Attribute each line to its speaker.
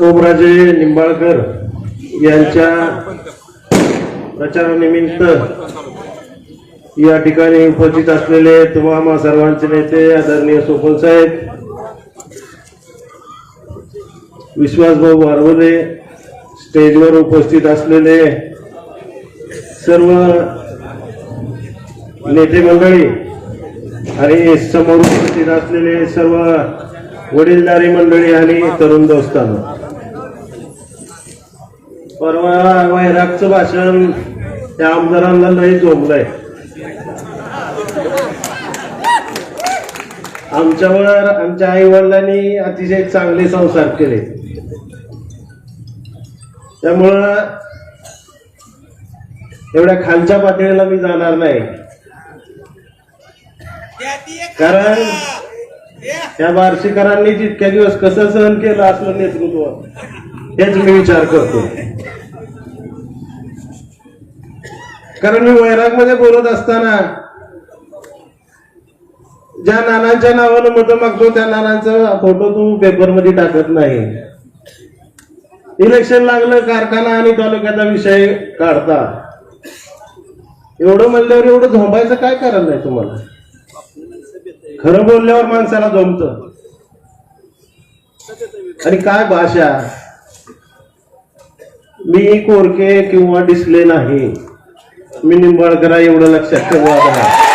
Speaker 1: ओमराजे निंबाळकर यांच्या प्रचारानिमित्त या ठिकाणी उपस्थित असलेले तुम्हा सर्वांचे नेते आदरणीय सोपल साहेब विश्वासभाऊ वारवले स्टेजवर उपस्थित असलेले सर्व नेते मंडळी आणि समोर उपस्थित असलेले सर्व वडीलधारी मंडळी आणि तरुण दोस्तांना. परवा वैरागचं भाषण त्या आमदारांना लय झोंबलंय आमच्यावर आमच्या आई वडिलांनी अतिशय चांगले संसार केले. त्यामुळं एवढ्या खालच्या पातळीला मी जाणार नाही. कारण त्या बार्शीकरांनी जितक्या दिवस कसं सहन केलं असलं नेतृत्व हेच मी विचार करतो. कारण मी वैरागमध्ये बोलत असताना ज्या नानांच्या नावानं मतं मागतो त्या नानांचा फोटो तू पेपरमध्ये टाकत नाही. इलेक्शन लागलं कारखाना आणि तालुक्याचा विषय काढता. एवढं म्हणल्यावर एवढं झोंबायचं काय कारण नाही तुम्हाला? खरं बोलल्यावर माणसाला जमत. आणि काय भाषा? मी कोरके किंवा डिस्ले नाही. मी निंबाळकरा एवढं लक्षात ठेवा आता.